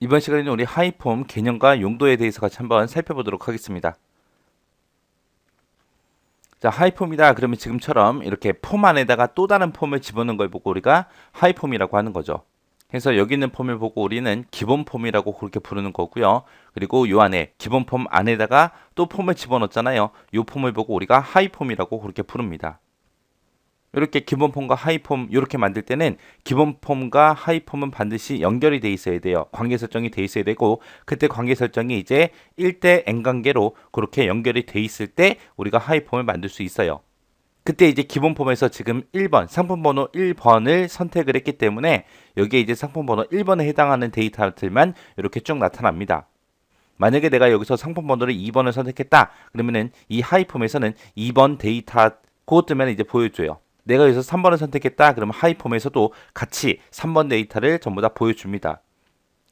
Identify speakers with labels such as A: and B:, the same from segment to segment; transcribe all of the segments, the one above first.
A: 이번 시간에는 우리 하이폼 개념과 용도에 대해서 같이 한번 살펴보도록 하겠습니다. 자, 하이폼이다. 그러면 지금처럼 이렇게 폼 안에다가 또 다른 폼을 집어넣은 걸 보고 우리가 하이폼이라고 하는 거죠. 그래서 여기 있는 폼을 보고 우리는 기본 폼이라고 그렇게 부르는 거고요. 그리고 요 안에 기본 폼 안에다가 또 폼을 집어넣었잖아요. 요 폼을 보고 우리가 하이폼이라고 그렇게 부릅니다. 이렇게 기본 폼과 하이 폼 이렇게 만들 때는 기본 폼과 하이 폼은 반드시 연결이 돼 있어야 돼요. 관계 설정이 돼 있어야 되고 그때 관계 설정이 이제 1대 n 관계로 그렇게 연결이 돼 있을 때 우리가 하이 폼을 만들 수 있어요. 그때 이제 기본 폼에서 지금 1번 상품 번호 1번을 선택을 했기 때문에 여기에 이제 상품 번호 1번에 해당하는 데이터들만 이렇게 쭉 나타납니다. 만약에 내가 여기서 상품 번호를 2번을 선택했다. 그러면은 이 하이폼에서는 2번 데이터 고 뜨면 이제 보여줘요. 내가 여기서 3번을 선택했다. 그러면 하이폼에서도 같이 3번 데이터를 전부 다 보여줍니다.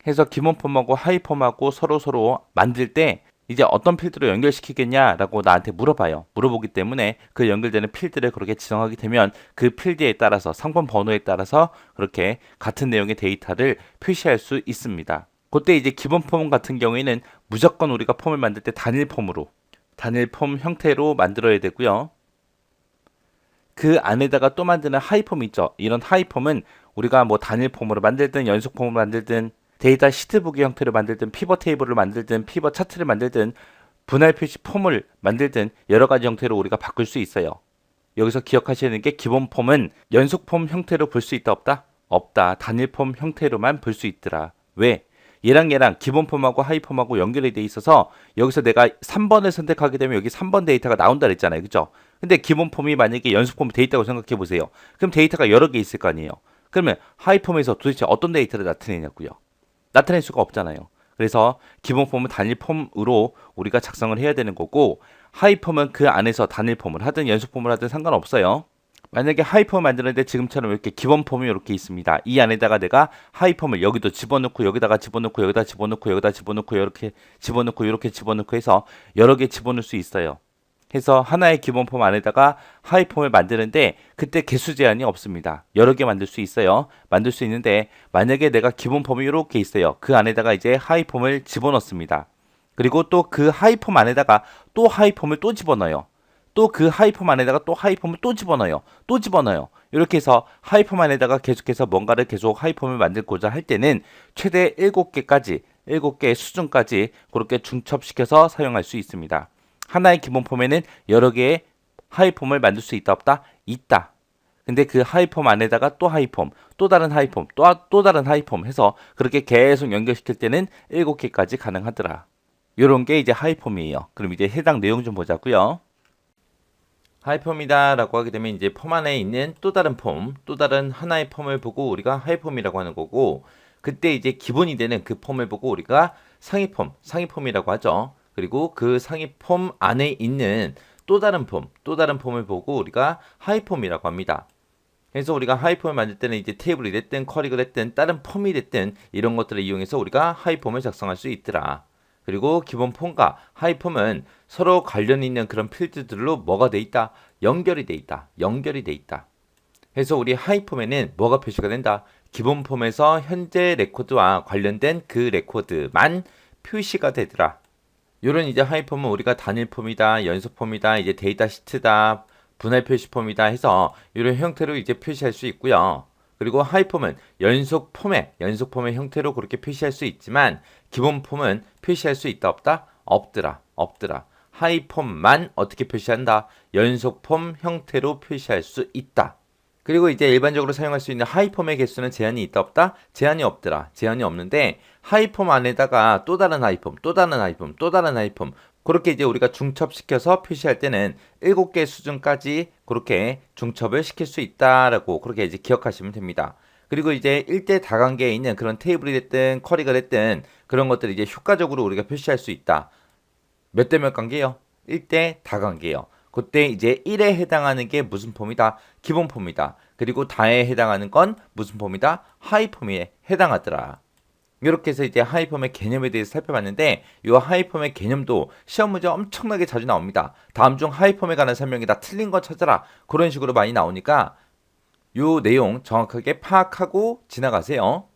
A: 해서 기본 폼하고 하이폼하고 서로 서로 만들 때 이제 어떤 필드로 연결시키겠냐라고 나한테 물어봐요. 물어보기 때문에 그 연결되는 필드를 그렇게 지정하게 되면 그 필드에 따라서 상품 번호에 따라서 그렇게 같은 내용의 데이터를 표시할 수 있습니다. 그때 이제 기본 폼 같은 경우에는 무조건 우리가 폼을 만들 때 단일 폼으로 단일 폼 형태로 만들어야 되고요. 그 안에다가 또 만드는 하이폼 있죠. 이런 하이폼은 우리가 뭐 단일 폼으로 만들든 연속 폼으로 만들든 데이터 시트북의 형태로 만들든 피벗 테이블을 만들든 피벗 차트를 만들든 분할 표시 폼을 만들든 여러 가지 형태로 우리가 바꿀 수 있어야 여기서 기억하시는 게 기본 폼은 연속 폼 형태로 볼 수 있다 없다? 없다. 단일 폼 형태로만 볼 수 있더라. 왜? 얘랑 얘랑 기본 폼하고 하이 폼하고 연결이 돼 있어서 여기서 내가 3번을 선택하게 되면 여기 3번 데이터가 나온다 그랬잖아요. 그죠? 근데 기본 폼이 만약에 연속 폼이 데이터라고 생각해 보세요. 그럼 데이터가 여러 개 있을 거 아니에요. 그러면 하이 폼에서 도대체 어떤 데이터를 나타내냐고요. 나타낼 수가 없잖아요. 그래서 기본 폼은 단일 폼으로 우리가 작성을 해야 되는 거고 하이 폼은 그 안에서 단일 폼을 하든 연속 폼을 하든 상관없어요. 만약에 하이폼을 만드는데 지금처럼 이렇게 기본 폼이 이렇게 있습니다. 이 안에다가 내가 하이폼을 여기도 집어넣고 여기다가 집어넣고 여기다 집어넣고 여기다 집어넣고 이렇게 집어넣고 이렇게 집어넣고 해서 여러 개 집어넣을 수 있어요. 해서 하나의 기본 폼 안에다가 하이폼을 만드는데 그때 개수 제한이 없습니다. 여러 개 만들 수 있어요. 만들 수 있는데 만약에 내가 기본 폼이 이렇게 있어요. 그 안에다가 이제 하이폼을 집어넣습니다. 그리고 또 그 하이폼 안에다가 또 하이폼을 또 집어넣어요. 또 그 하이폼 안에다가 또 하이폼을 또 집어넣어요. 또 집어넣어요. 이렇게 해서 하이폼 안에다가 계속해서 뭔가를 계속 하이폼을 만들고자 할 때는 최대 7개까지 7개의 수준까지 그렇게 중첩시켜서 사용할 수 있습니다. 하나의 기본 폼에는 여러 개의 하이폼을 만들 수 있다 없다? 있다. 근데 그 하이폼 안에다가 또 하이폼, 또 다른 하이폼, 또, 또 다른 하이폼 해서 그렇게 계속 연결시킬 때는 7개까지 가능하더라. 요런 게 이제 하이폼이에요. 그럼 이제 해당 내용 좀 보자고요. 하이폼이다 라고 하게 되면 이제 폼 안에 있는 또 다른 폼, 또 다른 하나의 폼을 보고 우리가 하이폼이라고 하는 거고 그때 이제 기본이 되는 그 폼을 보고 우리가 상위폼, 상위폼이라고 하죠. 그리고 그 상위 폼 안에 있는 또 다른 폼, 또 다른 폼을 보고 우리가 하이 폼이라고 합니다. 그래서 우리가 하이 폼을 만들 때는 이제 테이블이 됐든 커리가 됐든 다른 폼이 됐든 이런 것들을 이용해서 우리가 하이 폼을 작성할 수 있더라. 그리고 기본 폼과 하이 폼은 서로 관련 있는 그런 필드들로 뭐가 돼 있다? 연결이 돼 있다. 연결이 돼 있다. 그래서 우리 하이 폼에는 뭐가 표시가 된다? 기본 폼에서 현재 레코드와 관련된 그 레코드만 표시가 되더라. 요런 이제 하이폼은 우리가 단일 폼이다, 연속 폼이다, 이제 데이터 시트다, 분할 표시 폼이다 해서 이런 형태로 이제 표시할 수 있고요. 그리고 하이폼은 연속 폼의 연속 폼의 형태로 그렇게 표시할 수 있지만 기본 폼은 표시할 수 있다 없다? 없더라 없더라. 하이폼만 어떻게 표시한다? 연속 폼 형태로 표시할 수 있다 그리고 이제 일반적으로 사용할 수 있는 하이폼의 개수는 제한이 있다 없다 제한이 없더라 제한이 없는데 하이폼 안에다가 또 다른 하이폼 또 다른 하이폼 또 다른 하이폼 그렇게 이제 우리가 중첩시켜서 표시할 때는 7개 수준까지 그렇게 중첩을 시킬 수 있다라고 그렇게 이제 기억하시면 됩니다. 그리고 이제 1대 다관계에 있는 그런 테이블이 됐든 커리가 됐든 그런 것들을 이제 효과적으로 우리가 표시할 수 있다. 몇 대 몇 관계요? 1대 다관계요. 그때 이제 1에 해당하는 게 무슨 폼이다? 기본 폼이다. 그리고 다에 해당하는 건 무슨 폼이다? 하이 폼에 해당하더라. 이렇게 해서 이제 하이펌의 개념에 대해서 살펴봤는데 이 하이펌의 개념도 시험 문제 엄청나게 자주 나옵니다. 다음 중 하이펌에 관한 설명이 다 틀린 거 찾아라 그런 식으로 많이 나오니까 이 내용 정확하게 파악하고 지나가세요.